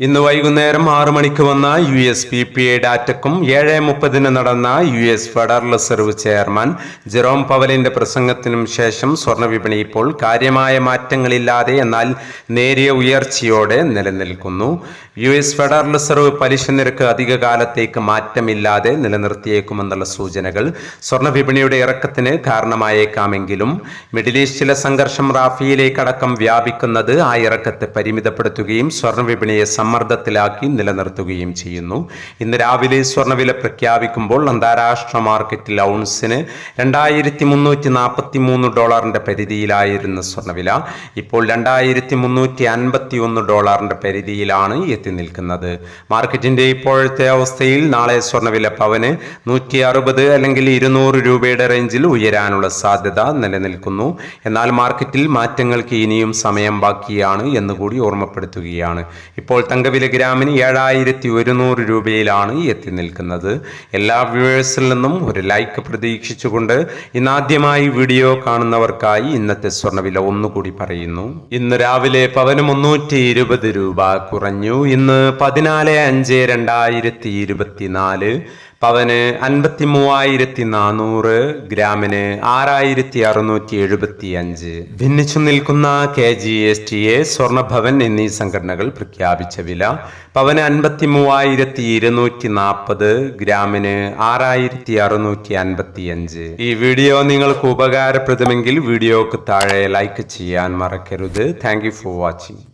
ഇന്ന് വൈകുന്നേരം ആറു മണിക്ക് വന്ന U S P P I ഡാറ്റക്കും ഏഴ് മുപ്പതിന് നടന്ന U S federal reserve chairman Jerome പവലിന്റെ പ്രസംഗത്തിനും ശേഷം സ്വർണവിപണി ഇപ്പോൾ കാര്യമായ മാറ്റങ്ങളില്ലാതെ എന്നാൽ നേരിയ ഉയർച്ചയോടെ നിലനിൽക്കുന്നു. യു എസ് ഫെഡറൽ റിസർവ് പലിശ നിരക്ക് അധിക കാലത്തേക്ക് മാറ്റമില്ലാതെ നിലനിർത്തിയേക്കുമെന്നുള്ള സൂചനകൾ സ്വർണവിപണിയുടെ ഇറക്കത്തിന് കാരണമായേക്കാമെങ്കിലും മിഡിൽ ഈസ്റ്റിലെ സംഘർഷം റാഫിയിലേക്കടക്കം വ്യാപിക്കുന്നത് ആ ഇറക്കത്തെ പരിമിതപ്പെടുത്തുകയും സ്വർണവിപണിയെ സമ്മർദ്ദത്തിലാക്കി നിലനിർത്തുകയും ചെയ്യുന്നു. ഇന്ന് രാവിലെ സ്വർണവില പ്രഖ്യാപിക്കുമ്പോൾ അന്താരാഷ്ട്ര മാർക്കറ്റിൽ ഔൺസിന് രണ്ടായിരത്തി മുന്നൂറ്റി നാൽപ്പത്തി മൂന്ന് ഡോളറിന്റെ പരിധിയിലായിരുന്ന സ്വർണവില ഇപ്പോൾ രണ്ടായിരത്തി മുന്നൂറ്റി അൻപത്തി ഒന്ന് ഡോളറിന്റെ പരിധിയിലാണ് എത്തി നിൽക്കുന്നത്. മാർക്കറ്റിന്റെ ഇപ്പോഴത്തെ അവസ്ഥയിൽ നാളെ സ്വർണവില പവന് നൂറ്റി അറുപത് അല്ലെങ്കിൽ ഇരുന്നൂറ് രൂപയുടെ റേഞ്ചിൽ ഉയരാനുള്ള സാധ്യത നിലനിൽക്കുന്നു. എന്നാൽ മാർക്കറ്റിൽ മാറ്റങ്ങൾക്ക് ഇനിയും സമയം ബാക്കിയാണ് എന്നുകൂടി ഓർമ്മപ്പെടുത്തുകയാണ്. ഇപ്പോൾ തങ്കവില ഗ്രാമിന് ഏഴായിരത്തി ഒരുന്നൂറ് രൂപയിലാണ് എത്തി നിൽക്കുന്നത്. എല്ലാ വ്യൂവേഴ്സിൽ നിന്നും ഒരു ലൈക്ക് പ്രതീക്ഷിച്ചുകൊണ്ട് ഇന്നാദ്യമായി വീഡിയോ കാണുന്നവർക്കായി ഇന്നത്തെ സ്വർണവില ഒന്നുകൂടി പറയുന്നു. ഇന്ന് രാവിലെ പവന് മുന്നൂറ്റി ഇരുപത് രൂപ കുറഞ്ഞു. ഇന്ന് പതിനാല് അഞ്ച് രണ്ടായിരത്തി ഇരുപത്തിനാല് പവന് അൻപത്തി മൂവായിരത്തി നാനൂറ് ഗ്രാമിന് ആറായിരത്തി അറുന്നൂറ്റി എഴുപത്തി അഞ്ച് ഭിന്നിച്ചു നിൽക്കുന്ന K G S T A സ്വർണഭവൻ എന്നീ സംഘടനകൾ പ്രഖ്യാപിച്ച വില പവന് അൻപത്തി മൂവായിരത്തി ഇരുന്നൂറ്റി നാൽപ്പത് ഗ്രാമിന് ആറായിരത്തി അറുന്നൂറ്റി അൻപത്തി അഞ്ച് ഈ വീഡിയോ നിങ്ങൾക്ക് ഉപകാരപ്രദമെങ്കിൽ വീഡിയോക്ക് താഴെ ലൈക്ക് ചെയ്യാൻ മറക്കരുത്. Thank for watching.